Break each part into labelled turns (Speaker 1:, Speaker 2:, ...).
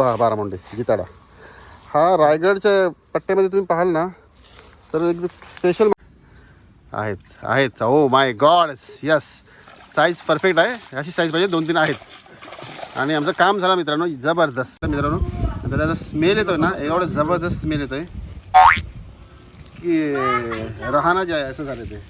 Speaker 1: हा बारामुंडे गीताडा हा रायगडच्या पट्ट्यामध्ये तुम्ही पाहाल ना तर एकदम स्पेशल आहेत आहेत. ओ my god yes size perfect आहे. अशी साईज पाहिजे दोन तीन आहेत. आणि आमचं काम झालं मित्रांनो जबरदस्त. मित्रांनो आता त्याचा स्मेल येतोय ना एवढं जबरदस्त स्मेल येतोय. की राहणं जे आहे असं झालं ते.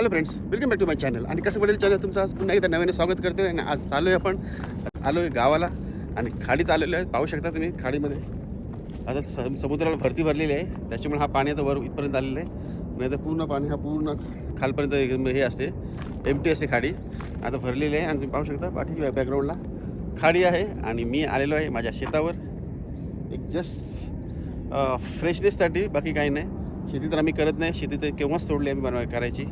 Speaker 1: Hello friends welcome back to my channel आणि कसं पडेल चॅनल तुमचं? आज पुन्हा एकदा नव्याने स्वागत करतोय आणि आज चालू आहे आपण. आलो आहे गावाला आणि खाडीत आलेलो आहे. पाहू शकता तुम्ही खाडीमध्ये. आता सम- समुद्राला भरती भरलेली आहे. त्याच्यामुळे हा पाणी आता वर इथपर्यंत आलेलं आहे. नाही तर पूर्ण पाणी हा पूर्ण खालपर्यंत हे असते. एम टी असते खाडी. आता भरलेली आहे आणि तुम्ही पाहू शकता पाठी बॅकग्राऊंडला खाडी आहे आणि मी आलेलो आहे माझ्या शेतावर. एक जस्ट फ्रेशनेससाठी बाकी काही नाही. शेती तर आम्ही करत नाही. शेती तर केव्हाच सोडली आम्ही बनवाय करायची.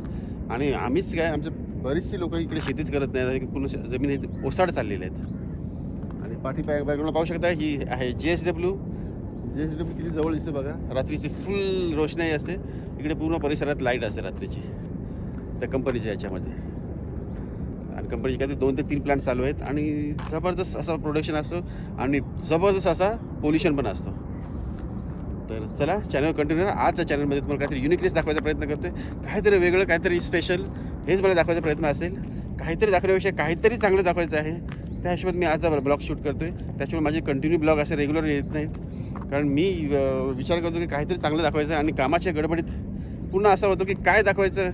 Speaker 1: आणि आम्हीच काय आमचे बरीचशी लोक इकडे शेतीच करत नाही पूर्ण जमीन इथे ओसाड चाललेले आहेत. आणि पाठी बॅग बॅकग्राऊंड पाहू शकता ही आहे J S W J S W किती जवळ दिसते बघा. रात्रीची फुल रोषणाई असते. इकडे पूर्ण परिसरात लाइट असते रात्रीची. त्या कंपनीच्या याच्यामध्ये. आणि कंपनीचे काय ते दोन ते तीन प्लांट चालू आहेत. आणि जबरदस्त असा प्रोडक्शन असतो. आणि जबरदस्त असा पोल्युशन पण असतो. तर चला चॅनल कंटिन्यू आजच्या चॅनलमध्ये तुम्हाला काहीतरी युनिकनेस दाखवायचा प्रयत्न करतोय. काहीतरी वेगळं काहीतरी स्पेशल हेच मला दाखवायचा प्रयत्न असेल. काहीतरी दाखवण्यापेक्षा काहीतरी चांगलं दाखवायचं आहे. त्या हिशोबात मी आजचा ब्लॉग शूट करतो आहे त्याच्यामुळे माझे कंटिन्यू ब्लॉग असे रेग्युलर येत नाहीत. कारण मी विचार करतो की काहीतरी चांगलं दाखवायचं आणि कामाच्या गडबडीत पुन्हा असं होतं की काय दाखवायचं?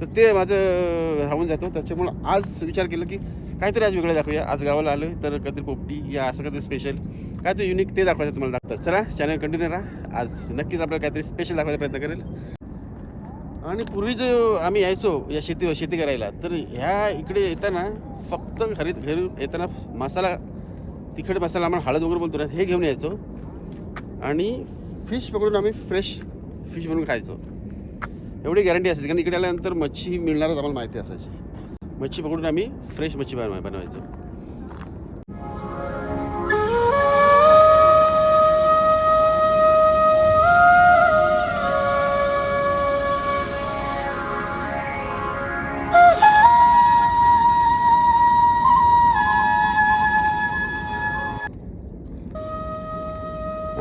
Speaker 1: तर ते माझं राहून जातो. त्याच्यामुळं आज विचार केला की काहीतरी आज वेगळं दाखवूया. आज गावाला आलो आहे तर कधी पोपटी या असं काहीतरी स्पेशल काय ते युनिक ते दाखवायचं तुम्हाला दाखवतात चला चॅनल कंटिन्यू राहा. आज नक्कीच आपल्याला काहीतरी स्पेशल दाखवायचा प्रयत्न करेल. आणि पूर्वी जो आम्ही यायचो या शेती शेती करायला तर ह्या इकडे येताना फक्त घरी घरी येताना मसाला तिखट मसाला आम्हाला हळद वगैरे बोलतो ना हे घेऊन यायचो. आणि फिश पकडून आम्ही फ्रेश फिश बनवून खायचो. एवढी गॅरंटी असायची कारण इकडे आल्यानंतर मच्छी मिळणारच आम्हाला माहिती असायची. मच्छी पकडून आम्ही फ्रेश मच्छी बनवायचो.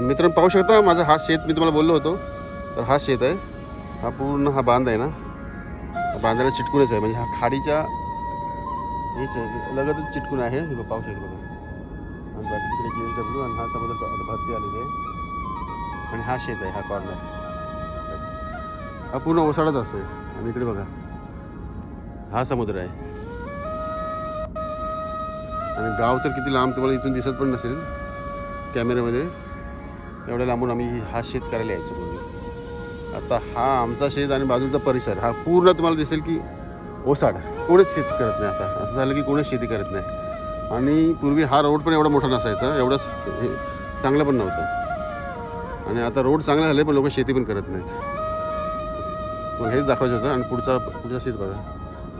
Speaker 1: मित्रांनो पाहू शकता माझा हा शेत मी तुम्हाला बोललो होतो. तर हा शेत आहे. हा पूर्ण हा बांध आहे ना. बांधायला बांधाला चिटकूनच आहे. म्हणजे हा खाडीच्या हेच आहे, लगतच चिटकून आहे. हे बघ, पाहू शकते बघा. आणि बाकी तिकडे जी एस डब्ल्यू आणि हा समुद्र भरती आलेली आहे. आणि हा शेत आहे हा कॉर्नर हा पूर्ण ओसाडाच आहे आणि इकडे बघा. हा समुद्र आहे. आणि गाव तर किती लांब तुम्हाला इथून दिसत पण नसेल. कॅमेऱ्यामध्ये. एवढ्या लांबून आम्ही हा शेत करायला यायचो पूर्वी आता हा आमचा शेत आणि बाजूचा परिसर हा पूर्ण तुम्हाला दिसेल की ओसाड. कोणीच शेती करत नाही आता. असं झालं की कोणीच शेती करत नाही. आणि पूर्वी हा रोड पण एवढा मोठा नसायचा एवढं हे चांगलं पण नव्हतं. आणि आता रोड चांगले झाले पण लोक शेती पण करत नाहीत. मला हेच दाखवायचं होतं आणि पुढचा पुढचा शेत बघा.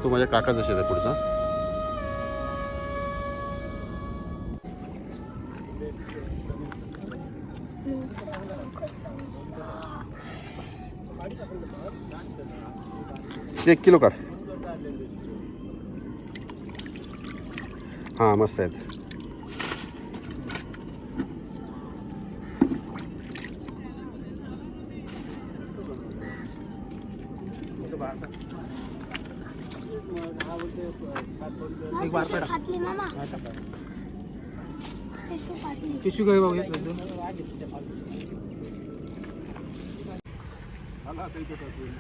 Speaker 1: तो माझ्या काकाचा शेत आहे पुढचा. एक किलो काढ. हां मस्त आहेत.
Speaker 2: भाऊ घेतलं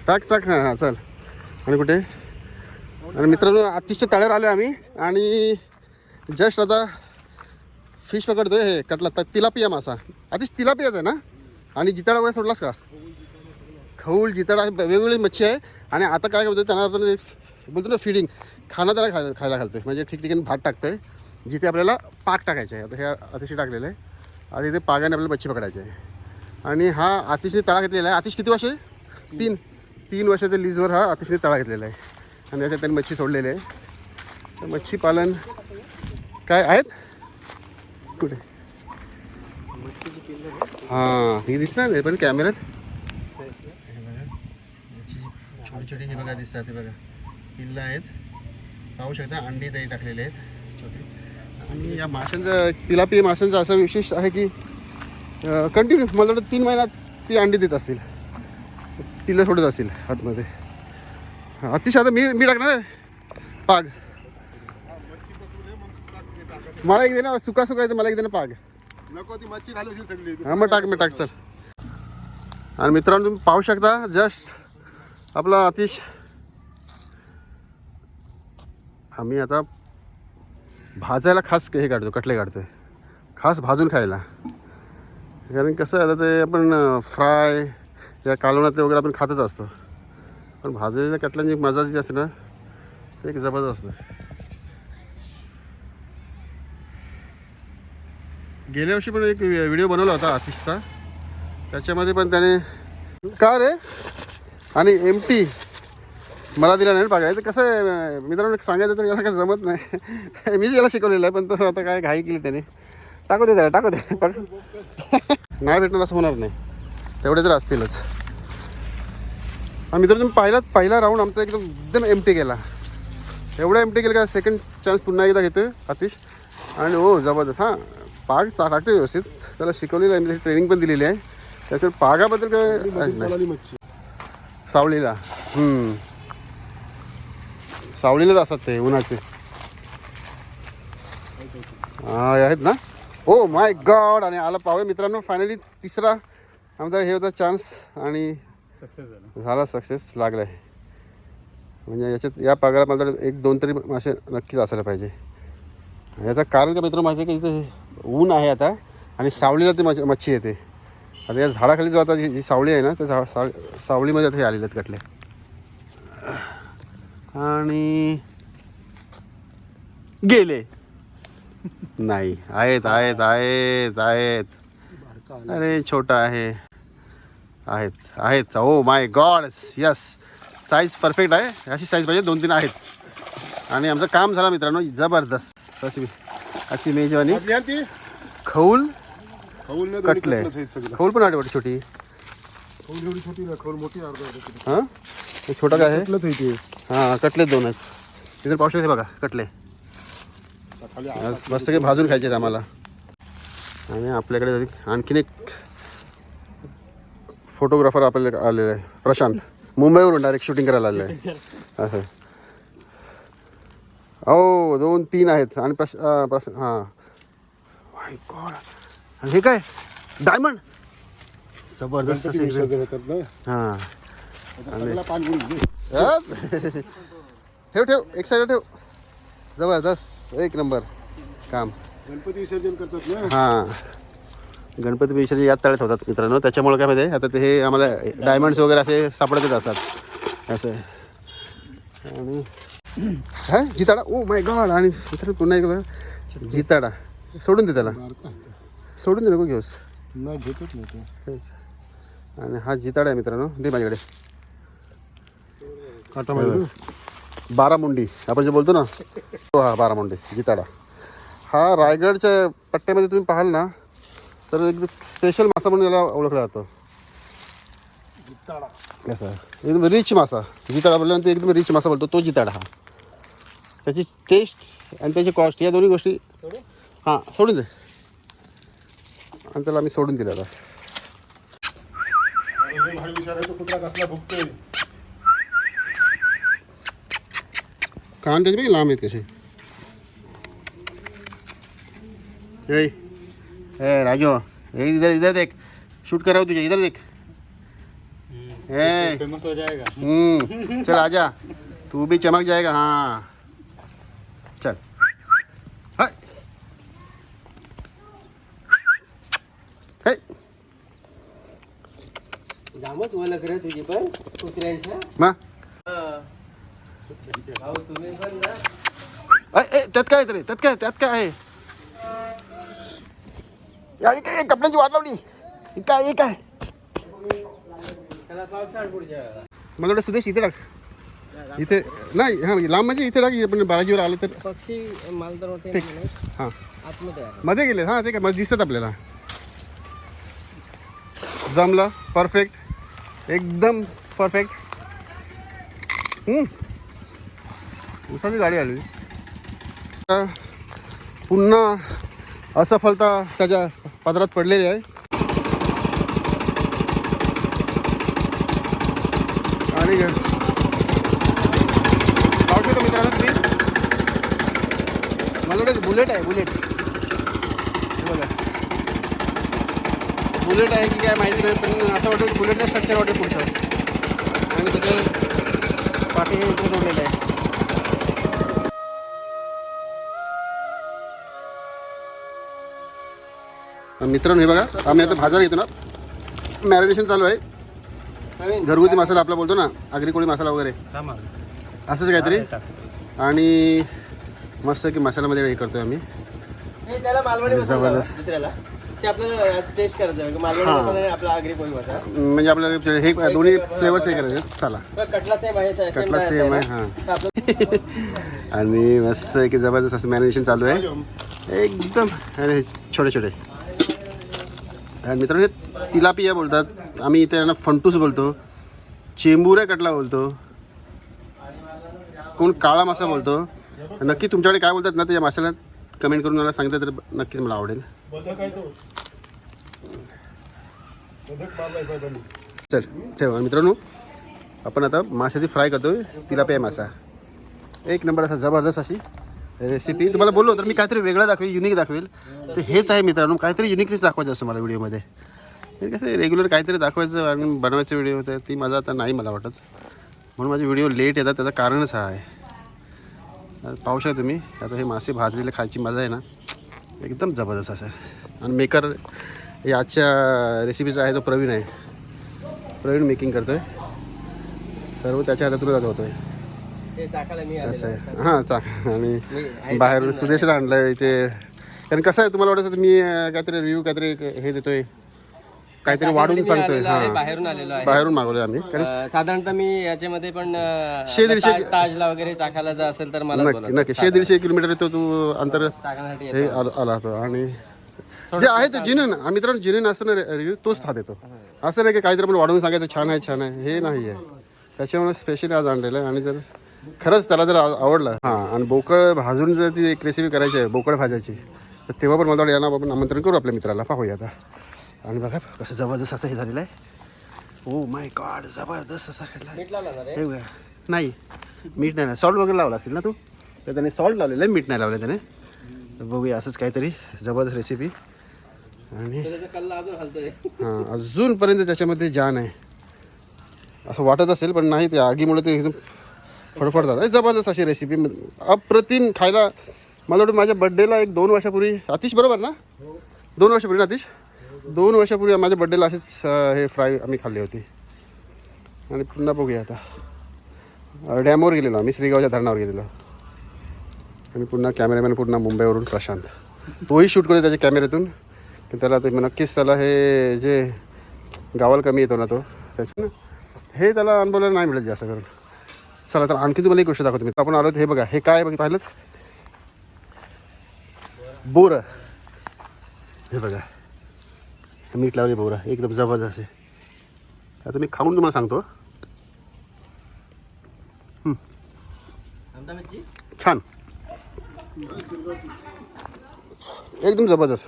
Speaker 1: टाक टाक. हां हां चल. आणि कुठे? आणि मित्रांनो अतिशय तळ्यावर आलो आम्ही. आणि जस्ट आता फिश पकडतोय हे कटला त तिलापिया मासा. आधीच तिलापियाच आहे ना? आणि जिताडा वगैरे सोडलास का? खऊल जिताडा. वेगवेगळी मच्छी आहे. आणि आता काय करतोय त्यांना आपण बोलतो ना फिडिंग खाना त्याला खायला खायला घालतोय. म्हणजे ठिकठिकाणी भात टाकतोय जिथे आपल्याला पाक टाकायचं आहे. आता हे अतिशय टाकलेलं आहे. आता इथे पागाने आपल्याला मच्छी पकडायची आहे. आणि हा अतिशय तळा घेतलेला आहे. अतिश किती वर्ष आहे? तीन. तीन वर्षाच्या लीजवर हा अतिशय तळा घेतलेला आहे. आणि याच्यात त्यांनी मच्छी सोडलेली आहे. तर मच्छी पालन काय आहेत? कुठे? हां हे दिसणार नाही पण कॅमेऱ्यात? हे बघा याची हे बघा दिसतात हे बघा. पिल्ल आहेत. पाहू शकता अंडी तरी टाकलेले आहेत. छोटे. आणि या माशांचं तिलापी माशांचं असं विशेष आहे की कंटिन्यू मला वाटतं तीन महिन्यात ती अंडी देत असतील. पिल्लं सोडत असतील आतमध्ये अतिशय आता मी मी टाकणार आहे? पाग. मला एक दे ना सुका सुका येतं मला एक दे ना पाग
Speaker 2: नको ती मच्छी घालू सगळी.
Speaker 1: हा मग टाक मी टाक चल. आणि मित्रांनो तुम्ही पाहू शकता जस्ट आपला अतिश आम्ही आता भाजायला खास हे काढतो कटले काढतोय. खास भाजून खायला. कारण कसं आता ते आपण फ्राय या कालवणातले वगैरे आपण खातच असतो. पण भाजलेल्या कटल्यांची मजा जी असते ना ते एक जबरदस्त असतं. गेल्या वर्षी पण एक व्हिडिओ बनवला होता आतिशचा. त्याच्यामध्ये पण त्याने का रे? आणि एम टी मला दिला नाही पाहिजे तर कसं आहे मित्रांनो एक सांगायचं तर याला काय जमत नाही. मीच याला शिकवलेलं आहे पण तो आता काय घाई केली त्याने. टाकू दे त्याला टाकू दे. पण नाही भेटणार असं होणार नाही. तेवढे तर असतीलच. आणि मित्रांनो तुम्ही पाहिलात पहिला राऊंड आमचा एकदम एकदम एम टी गेला एवढा एम टी गेला का सेकंड चान्स पुन्हा एकदा घेतो आतिश. आणि हो जबरदस्त. हां. पाग चा- टाकतो व्यवस्थित त्याला शिकवलेलं आहे मी ट्रेनिंग पण दिलेली आहे. त्याच्यावर पागाबद्दल काय.
Speaker 2: मच्छी
Speaker 1: सावळीला. सावळीलाच असतात ते उन्हाचे. हा हे आहेत ना? ओ माय गॉड आणि आला पाहूया मित्रांनो फायनली तिसरा आमचा हे होता चान्स आणि
Speaker 2: सक्सेस झाला.
Speaker 1: सक्सेस लागलाय. म्हणजे याच्यात या पगारात मला एक दोन तरी मासे नक्कीच असायला पाहिजे. याचं कारण का मित्र माहिती आहे की इथे? ऊन आहे आता. आणि सावळीला ती मच्छी मच्छी येते. आता या झाडाखाली जो आता जी सावळी आहे ना त्या झा सावळीमध्ये आता हे आलेले आहेत कटले. आणि गेले. नाही. आहेत आहेत आहेत आहेत. अरे छोटा आहे. आहेत आहेत. ओ my god yes size perfect आहे. अशी साईज पाहिजे. दोन तीन आहेत. आणि आमचं काम झालं मित्रांनो. जबरदस्त. तशी अशी मेजवानी.
Speaker 2: आपली आणि ती?
Speaker 1: खौल
Speaker 2: खौल नाही दोन्ही
Speaker 1: कटले
Speaker 2: कटलंच आहेत सगळं.
Speaker 1: खौल पण वाटते वाटते छोटी.
Speaker 2: खौल एवढी छोटी ना खौल मोठी अर्धा अर्धा किलो.
Speaker 1: हां? हे छोटा काय आहे?
Speaker 2: कटलंच आहे ते.
Speaker 1: हां कटले दोन आहेत. तिथे पाहू शकते बघा कटले.
Speaker 2: सकाळी
Speaker 1: आज मस्त काही भाजून खायचे आहेत आम्हाला. आणि आपल्याकडे आणखीन एक फोटोग्राफर आपल्याला आलेला आहे प्रशांत. मुंबईवरून डायरेक्ट शूटिंग करायला आलेलं आहे. असं. हो दोन तीन आहेत. आणि प्रश अं, प्रश हां. गॉड हे काय? डायमंड जबरदस्त हां? ठेव ठेव. एक साईड ठेव. जबरदस्त. एक नंबर. काम.
Speaker 2: गणपती विसर्जन करतात ना?
Speaker 1: हां. गणपती विसर्जन यात तळ्यात होतात मित्रांनो. त्याच्यामुळे काय माहिती आता ते हे आम्हाला डायमंड्स वगैरे असे सापडतच असतात. असं. आणि हा जिताडा ओ माय गॉड आणि मित्रांनो पुन्हा एक बघा जिताडा सोडून दे त्याला. सोडून दे नको घेऊस
Speaker 2: नाही घेतच नाही
Speaker 1: आणि हा जिताडा आहे मित्रांनो दे माझ्याकडे
Speaker 2: काटा माहिती
Speaker 1: बारामुंडी आपण जे बोलतो ना तो हा बारामुंडी जिताडा हा रायगडच्या पट्ट्यामध्ये तुम्ही पाहाल ना तर एकदम स्पेशल मासा म्हणून याला ओळखला जातो एकदम रिच मासा जिताडा बोलल्यानंतर एकदम रिच मासा बोलतो तो जिताडा हा त्याची टेस्ट आणि त्याची कॉस्ट या दोन्ही गोष्टी. हाँ सोडून दे. आणि त्याला आम्ही सोडून दिलं आता. कान त्याचे बघ लांब आहेत कसे. ए ए राजू हे इधर इधर देख. शूट कराओ तुझे इधर देख. ए.
Speaker 3: फ़ेमस हो जाएगा.
Speaker 1: हम्म चल आजा. तू भी चमक जाएगा हाँ.
Speaker 3: जामच ओळख रे तुझी पण कुत्र्यांच्या.
Speaker 1: मा.
Speaker 3: भाऊ तुम्ही पण ना.
Speaker 1: अय, ए, त्यात काय आहे तरी त्यात काय त्यात काय आहे? आणि काय कपड्याची वाट लावली. हे काय हे काय
Speaker 3: त्याला सॉक्स आण पुढच्या वेळेला.
Speaker 1: मला वाटतं सुदेश इथे टाक. इथे नाही हां लांब म्हणजे इथे टाक आपण बालाजीवर आलं तर.
Speaker 3: पक्षी मला तर वाटते
Speaker 1: ठीक हां.
Speaker 3: आतमध्ये आहे.
Speaker 1: मध्ये गेले हां ते काय मध्ये दिसत आपल्याला. जमलं परफेक्ट एकदम परफेक्ट उसाची गाडी आली. पुन्हा असफलता त्याच्या पदरात पडलेली आहे. आणि पाहू शकतो मित्रांनो तुम्ही. माझ्याकडे बुलेट आहे बुलेट हे बघा बुलेट आहे की काय माहिती नाही पण असं वाटतं बुलेटचं स्ट्रक्चर वाटतं पुढचं. आणि त्याचं पाठी हे इकडे जोडलेलं आहे. मित्रांनो हे बघा आम्ही आता भाजार घेतो ना. मॅरिनेशन चालू आहे. घरगुती मसाला आपला बोलतो ना आगरी कोळी मसाला वगैरे. असंच काहीतरी. आणि मस्त की मसाल्यामध्ये हे करतोय आम्ही. जबरदस्त.
Speaker 3: लावा, दुसऱ्याला ते आपल्याला टेस्ट करायचं आहे. मालवणी
Speaker 1: हां.
Speaker 3: मसाला आणि आपला आगरी कोळी मसाला
Speaker 1: म्हणजे आपल्याला हे दोन्ही फ्लेवर्स हे करायचे. चला.
Speaker 3: तर कटला सेम आहे
Speaker 1: कटला same आहे, हां.
Speaker 3: आपलं
Speaker 1: आणि मस्त की जबरदस्त असं मॅरिनेशन चालू आहे. एकदम. हे छोटे छोटे. आणि मित्रांनो हे तिलापिया बोलतात. आम्ही इथे यांना फंटूस बोलतो. चेंबुऱ्या कटला बोलतो. कोण काळा मासा बोलतो. नक्की तुमच्याकडे काय बोलतात ना त्या माशाला? कमेंट करून मला सांगितलं तर नक्कीच मला आवडेल. चल ठेवा. मित्रांनो आपण आता माशाची फ्राय करतोय. तिलापिया मासा. एक नंबर असा जबरदस्त अशी रेसिपी तुम्हाला बोललो तर मी काहीतरी वेगळं दाखवेल युनिक दाखवेल. तर हेच आहे मित्रांनो काहीतरी युनिकनेस दाखवायचं असतं मला व्हिडिओमध्ये कसं रेग्युलर काहीतरी दाखवायचं आणि बनवायचं व्हिडिओ होतं ती मजा आता नाही मला वाटत. म्हणून माझे व्हिडिओ लेट येतात त्याचं कारणच हा आहे. पाहू शकता तुम्ही. आता हे मासे भाजलेले खायची मजा आहे ना. एकदम जबरदस्त असेल आणि मेकर हे आजच्या रेसिपीचा आहे तो प्रवीण आहे. प्रवीण मेकिंग करतोय. सर्व त्याच्या हातातून जात होतोय
Speaker 3: ते चाकाला मी
Speaker 1: असं आहे. हां चाक. आणि
Speaker 3: आहे
Speaker 1: बाहेरून सुदेशला आणलं इथे कारण कसं आहे तुम्हाला वाटत होतं मी काहीतरी रिव्ह्यू काहीतरी हे देतोय. काहीतरी वाढून सांगतोय हां.
Speaker 3: बाहेरून आलेलो आहे.
Speaker 1: बाहेरून मागवलं आम्ही. कारण
Speaker 3: अं, साधारणतः मी याच्यामध्ये पण अं,
Speaker 1: शे दीडशे-
Speaker 3: ताज- ताजला वगैरे चाकाला जर असेल तर मला
Speaker 1: नक्की नक्की. शे दीडशे किलोमीटर येतो तू अंतर
Speaker 3: चाकण्यासाठी
Speaker 1: हे आला आला होता आणि जे आहे ते जिनून मित्रांनो जिनून असतं ना रिव्ह्यू तोच हा देतो असं नाही की काहीतरी आपण वाढवून सांगायचं छान आहे छान आहे. हे नाही आहे. त्याच्यामुळे स्पेशली आज आणलेलं आहे. आणि जर खरंच त्याला जर आ- आवडलं हां आणि बोकळ भाजून जर ती एक रेसिपी करायची आहे बोकळ भाजायची तर तेव्हा पण मला वाटतं यांना आपण आमंत्रण करू आपल्या मित्राला. पाहूया आता. आणि बघा कसं जबरदस्त असं हे झालेलं आहे. ओ माय गॉड जबरदस्त असा खेळला हे नाही मीठ नाही सॉल्ट वगैरे लावला असेल ना तू? तर त्याने सॉल्ट लावलेलं आहे मीठ नाही लावलं त्याने. तर बघूया असंच काहीतरी जबरदस्त रेसिपी आणि हां अजूनपर्यंत त्याच्यामध्ये जान आहे. असं वाटत असेल पण नाही ते आगीमुळे ते एकदम फडफडतात. हे जबरदस्त अशी रेसिपी अप्रतिम खायला मला वाटतं माझ्या बड्डेला एक दोन वर्षापूर्वी. अतिश बरोबर ना? दोन वर्षापूर्वी ना अतिश दोन वर्षापूर्वी माझ्या बड्डेला असेच हे फ्राय आम्ही खाल्ली होती. आणि पुन्हा बघूया आता. डॅमवर गेलेलो आम्ही श्रीगावच्या धरणावर गेलेलो. आणि पुन्हा कॅमेरामॅन पुन्हा मुंबईवरून प्रशांत. तोही शूट करतो त्याच्या कॅमेऱ्यातून त्याला ते नक्कीच त्याला हे जे गावाला कमी येतो ना तो त्याच्या हे त्याला अनुभवायला नाही मिळत जास्त करून. चला तर आणखी तुम्हाला एक गोष्ट दाखवतो मी. आपण आलो हे बघा हे काय बघ पाहिलं बोर. हे बघा. मीठ लावले बोरा एकदम जबरदस्त आहे. आता मी खाऊन तुम्हाला सांगतो छान. एकदम जबरदस्त.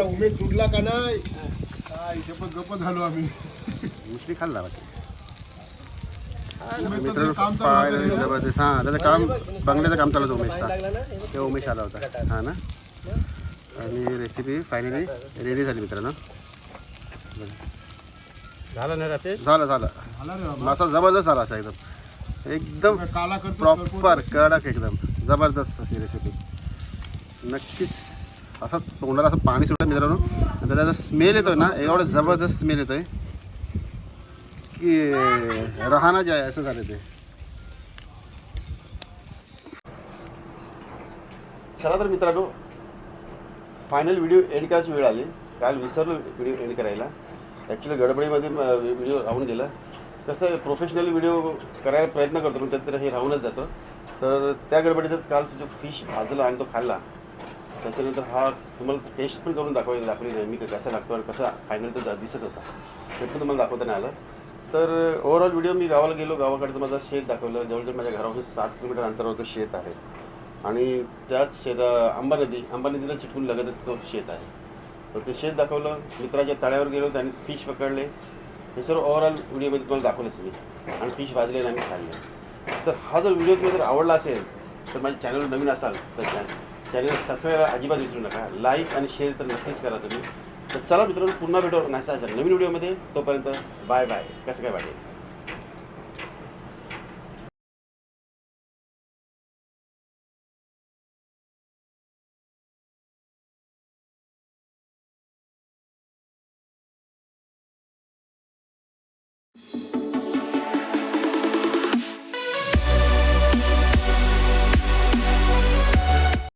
Speaker 2: उमेद जुडला का नाही काय शपथ गप्प झालो आम्ही
Speaker 1: मुसली खाल्ला मित्रांनो. जबरदस्त. हां त्याचं काम बंगल्याचं काम चालू होतं उमेशचा.
Speaker 3: लागला ना? हे
Speaker 1: ते उमेश आला होता. हां ना? आणि रेसिपी फायनली रेडी झाली मित्रांनो.
Speaker 2: झालं नाही राहते
Speaker 1: झालं झालं.
Speaker 2: झाला रे बाबा.
Speaker 1: मासा जबरदस्त झाला असा एकदम. एकदम प्रॉपर कडक एकदम. जबरदस्त अशी रेसिपी नक्कीच असं तोंडाला असं पाणी सुटतं मित्रांनो. आणि त्याचा स्मेल येतोय ना एवढं जबरदस्त स्मेल येतोय की राहणं जे आहे असं झालं ते. चला तर मित्रांनो फायनल व्हिडिओ एंड करायची वेळ आली. काल विसरलो व्हिडिओ एंड करायला. ॲक्च्युली गडबडीमध्ये व्हिडिओ राहून गेला. कसं आहे प्रोफेशनल व्हिडिओ करायला प्रयत्न करतो पण त्यात हे राहूनच जातं. तर त्या गडबडीतच काल जो फिश भाजला आणि तो खाल्ला त्याच्यानंतर हा तुम्हाला टेस्ट पण करून दाखवायला दाखवली नाही. मी कसा लागतो आणि कसा फायनल तर दिसत होता. ते पण तुम्हाला दाखवता नाही आलं. तर ओव्हरऑल व्हिडिओ मी गावाला गेलो. गावाकडचं माझं शेत दाखवलं. जवळजवळ माझ्या घरापासून सात किलोमीटर अंतरावर शेत आहे. आणि त्याच शेता आंबा नदी आंबा नदीला चिटकून लगतच तो शेत आहे. तर ते शेत दाखवलं मित्राच्या तळ्यावर गेलो त्यांनी फिश पकडले. हे सर्व ओव्हरऑल व्हिडिओमध्ये तुम्हाला दाखवलंच मी. आणि फिश भाजले आणि आम्ही खाल्ले. तर हा जर व्हिडिओ तुम्ही जर आवडला असेल तर माझ्या चॅनलवर नवीन असाल तर चॅनल सबस्क्राईब अजिबात विसरू नका. लाईक आणि शेअर तर नक्कीच करा तुम्ही. तर चला मित्रांनो पुन्हा भेटू नाही नवीन व्हिडिओमध्ये तोपर्यंत बाय बाय कसं काय वाटेल?